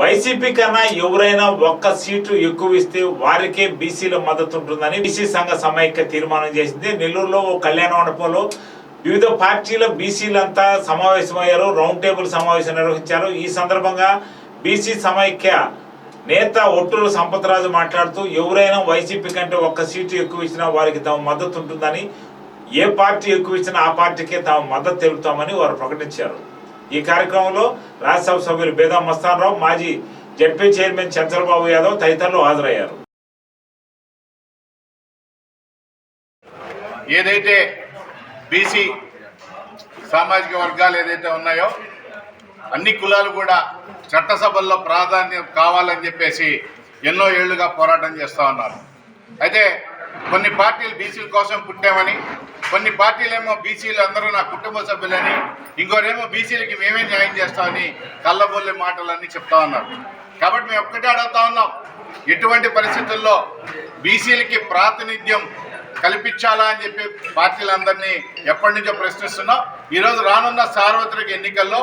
YCP కన్నా ఎవరైనా ఒక్క సీటు ఎక్కువ ఇస్తే వారికే బీసీల మద్దతు ఉంటుందని బీసీ సంఘ సమైక్య తీర్మానం చేసింది. నెల్లూరులో ఓ కళ్యాణ మండపంలో వివిధ పార్టీల బీసీలంతా సమావేశమయ్యారు. రౌండ్ టేబుల్ సమావేశం నిర్వహించారు. ఈ సందర్భంగా బీసీ సమైక్య నేత ఒట్టూరు సంపతరాజు మాట్లాడుతూ ఎవరైనా వైసీపీ కంటే ఒక్క సీటు ఎక్కువ ఇచ్చినా వారికి తమ మద్దతు ఉంటుందని ఏ పార్టీ ఎక్కువ ఇచ్చినా ఆ పార్టీకే తాము మద్దతు తెలుపుతామని వారు ప్రకటించారు. ఈ కార్యక్రమంలో రాజ్యసభ సభ్యులు బేదా మస్తానరావు మాజీ జడ్పీ చైర్మన్ చంద్రబాబు యాదవ్ తదితరులు హాజరయ్యారు. ఏదైతే బీసీ సామాజిక వర్గాలు ఏదైతే ఉన్నాయో అన్ని కులాలు కూడా చట్టసభల్లో ప్రాధాన్యం కావాలని చెప్పేసి ఎన్నో ఏళ్ళుగా పోరాటం చేస్తూ ఉన్నారు. అయితే కొన్ని పార్టీలు బీసీల కోసం పుట్టామని కొన్ని పార్టీలేమో బీసీలు అందరూ నా కుటుంబ సభ్యులని ఇంకోరేమో బీసీలకి మేమే న్యాయం చేస్తామని కళ్ళబొల్లి మాటలన్నీ చెప్తా ఉన్నారు. కాబట్టి మేము ఒక్కటే అడుగుతా ఉన్నాం. ఎటువంటి పరిస్థితుల్లో బీసీలకి ప్రాతినిధ్యం కల్పించాలా అని చెప్పి పార్టీలందరినీ ఎప్పటి నుంచో ప్రశ్నిస్తున్నాం. ఈరోజు రానున్న సార్వత్రిక ఎన్నికల్లో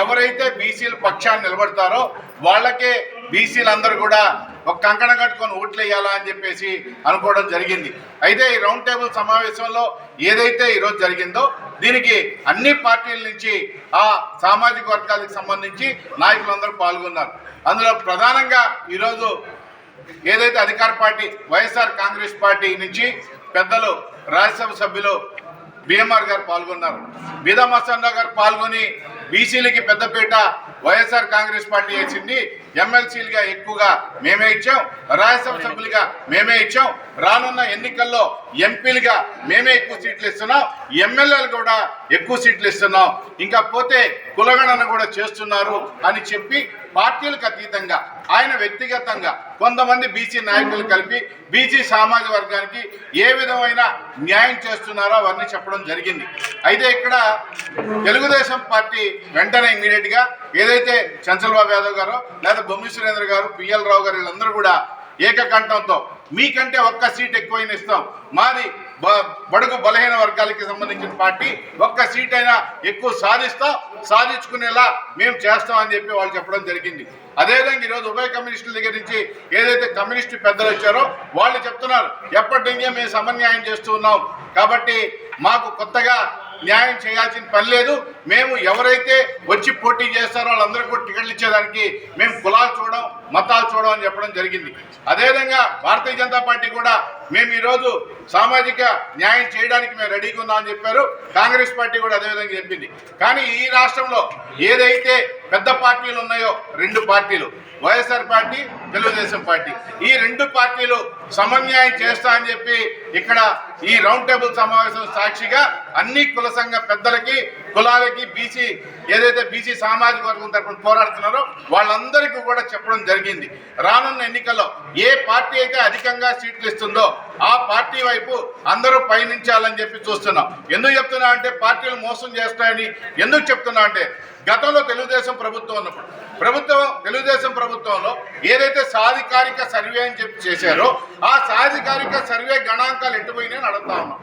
ఎవరైతే బీసీల పక్షాన్ని నిలబడతారో వాళ్ళకే బీసీలందరూ కూడా ఒక కంకణ కట్టుకొని ఓట్లు వేయాలా అని చెప్పేసి అనుకోవడం జరిగింది. అయితే ఈ రౌండ్ టేబుల్ సమావేశంలో ఏదైతే ఈరోజు జరిగిందో దీనికి అన్ని పార్టీల నుంచి ఆ సామాజిక వర్గాలకు సంబంధించి నాయకులందరూ పాల్గొన్నారు. అందులో ప్రధానంగా ఈరోజు ఏదైతే అధికార పార్టీ వైఎస్ఆర్ కాంగ్రెస్ పార్టీ నుంచి పెద్దలు రాజ్యసభ సభ్యులు బిఎంఆర్ గారు పాల్గొన్నారు. బీదా మస్తాన్ గారు పాల్గొని బీసీలకి పెద్దపీట వైఎస్ఆర్ కాంగ్రెస్ పార్టీ వేసింది. ఎమ్మెల్సీలుగా ఎక్కువగా మేమే ఇచ్చాం. రాజ్యసభ సభ్యులుగా మేమే ఇచ్చాం. రానున్న ఎన్నికల్లో ఎంపీలుగా మేమే ఎక్కువ సీట్లు ఇస్తున్నాం. ఎమ్మెల్యేలు కూడా ఎక్కువ సీట్లు ఇస్తున్నాం. ఇంకా పోతే కులగణన కూడా చేస్తున్నారు అని చెప్పి పార్టీలకు అతీతంగా ఆయన వ్యక్తిగతంగా కొంతమంది బీసీ నాయకులు కలిపి బీసీ సామాజిక వర్గానికి ఏ విధమైన న్యాయం చేస్తున్నారో అవన్నీ చెప్పడం జరిగింది. అయితే ఇక్కడ తెలుగుదేశం పార్టీ వెంటనే ఇమీడియట్గా ఏదైతే చంచలబాబు యాదవ్ గారు లేదా బొమ్మి సురేంద్ర గారు పిఎల్ రావు గారు వీళ్ళందరూ కూడా ఏకకంఠంతో మీకంటే ఒక్క సీట్ ఎక్కువైనా ఇస్తాం. మాది బడుగు బలహీన వర్గాలకి సంబంధించిన పార్టీ ఒక్క సీట్ అయినా ఎక్కువ సాధిస్తాం సాధించుకునేలా మేము చేస్తాం అని చెప్పి వాళ్ళు చెప్పడం జరిగింది. అదేవిధంగా ఈరోజు ఉభయ కమ్యూనిస్టుల దగ్గర నుంచి ఏదైతే కమ్యూనిస్టు పెద్దలు వచ్చారో వాళ్ళు చెప్తున్నారు ఎప్పటి నుంచే మేము సమన్యాయం చేస్తూ ఉన్నాం. కాబట్టి మాకు కొత్తగా న్యాయం చేయాల్సిన పని లేదు. మేము ఎవరైతే వచ్చి పోటీ చేస్తారో వాళ్ళందరూ కూడా టికెట్లు ఇచ్చేదానికి మేము కులాలు చూడడం మతాలు చూడడం అని చెప్పడం జరిగింది. అదేవిధంగా భారతీయ జనతా పార్టీ కూడా మేము ఈరోజు సామాజిక న్యాయం చేయడానికి మేము రెడీగా ఉందామని చెప్పారు. కాంగ్రెస్ పార్టీ కూడా అదేవిధంగా చెప్పింది. కానీ ఈ రాష్ట్రంలో ఏదైతే పెద్ద పార్టీలు ఉన్నాయో రెండు పార్టీలు వైఎస్ఆర్ పార్టీ తెలుగుదేశం పార్టీ. ఈ రెండు పార్టీలు సమన్యాయం చేస్తా అని చెప్పి ఇక్కడ ఈ రౌండ్ టేబుల్ సమావేశం సాక్షిగా అన్ని కుల సంఘ పెద్దలకి కులాలకి బీసీ ఏదైతే బీసీ సామాజిక వర్గం తరపున పోరాడుతున్నారో వాళ్ళందరికీ కూడా చెప్పడం జరిగింది. రానున్న ఎన్నికల్లో ఏ పార్టీ అయితే అధికంగా సీట్లు ఇస్తుందో ఆ పార్టీ వైపు అందరూ పయనించాలని చెప్పి చూస్తున్నాం. ఎందుకు చెప్తున్నా అంటే పార్టీలు మోసం చేస్తాయని ఎందుకు చెప్తున్నా అంటే గతంలో తెలుగుదేశం ప్రభుత్వం ఉన్నప్పుడు ప్రభుత్వం తెలుగుదేశం ప్రభుత్వంలో ఏదైతే సాధికారిక సర్వే అని చెప్పి చేశారో ఆ సాధికారిక సర్వే గణాంకాలు ఎట్టుపోయినాయని అడుగుతా ఉన్నాం.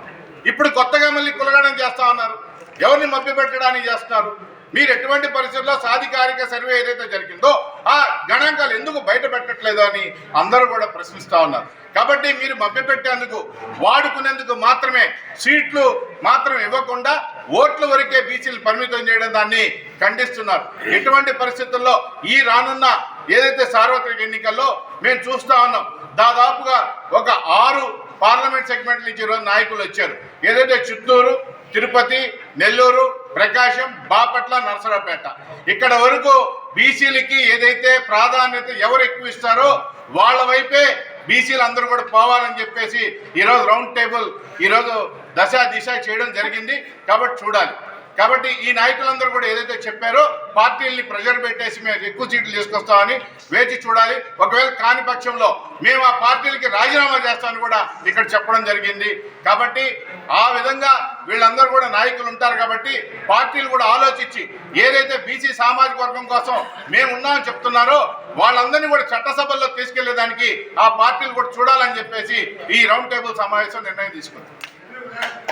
ఇప్పుడు కొత్తగా మళ్ళీ కులగడం చేస్తా ఉన్నారు. ఎవరిని మభ్యపెట్టడానికి చేస్తున్నారు? మీరు ఎటువంటి పరిస్థితుల్లో సాధికారిక సర్వే ఏదైతే జరిగిందో ఆ గణాంకాలు ఎందుకు బయట పెట్టట్లేదు అని అందరూ కూడా ప్రశ్నిస్తా ఉన్నారు. కాబట్టి మీరు మభ్యపెట్టేందుకు వాడుకునేందుకు మాత్రమే సీట్లు మాత్రం ఇవ్వకుండా ఓట్ల వరకే బీసీలు పరిమితం చేయడం దాన్ని ఖండిస్తున్నారు. ఎటువంటి పరిస్థితుల్లో ఈ రానున్న ఏదైతే సార్వత్రిక ఎన్నికల్లో మేము చూస్తా ఉన్నాం దాదాపుగా ఒక ఆరు పార్లమెంట్ సెగ్మెంట్ నుంచి ఈరోజు నాయకులు వచ్చారు. ఏదైతే చిత్తూరు తిరుపతి నెల్లూరు ప్రకాశం బాపట్ల నరసరావుపేట. ఇక్కడ వరకు బీసీలకి ఏదైతే ప్రాధాన్యత ఎవరు ఎక్కువ ఇస్తారో వాళ్ళ వైపే బీసీలు అందరూ కూడా పోవాలని చెప్పేసి ఈరోజు రౌండ్ టేబుల్ ఈరోజు దశ దిశ చేయడం జరిగింది. కాబట్టి చూడాలి. కాబట్టి ఈ నాయకులందరూ కూడా ఏదైతే చెప్పారో పార్టీల్ని ప్రెజర్ పెట్టేసి మేము ఎక్కువ సీట్లు తీసుకొస్తామని వేచి చూడాలి. ఒకవేళ కాని పక్షంలో మేము ఆ పార్టీలకి రాజీనామా చేస్తామని కూడా ఇక్కడ చెప్పడం జరిగింది. కాబట్టి ఆ విధంగా వీళ్ళందరూ కూడా నాయకులు ఉంటారు కాబట్టి పార్టీలు కూడా ఆలోచించి ఏదైతే బీసీ సామాజిక వర్గం కోసం మేము ఉన్నామని చెప్తున్నారో వాళ్ళందరినీ కూడా చట్టసభల్లో తీసుకెళ్ళేదానికి ఆ పార్టీలు కూడా చూడాలని చెప్పేసి ఈ రౌండ్ టేబుల్ సమావేశం నిర్ణయం తీసుకుంది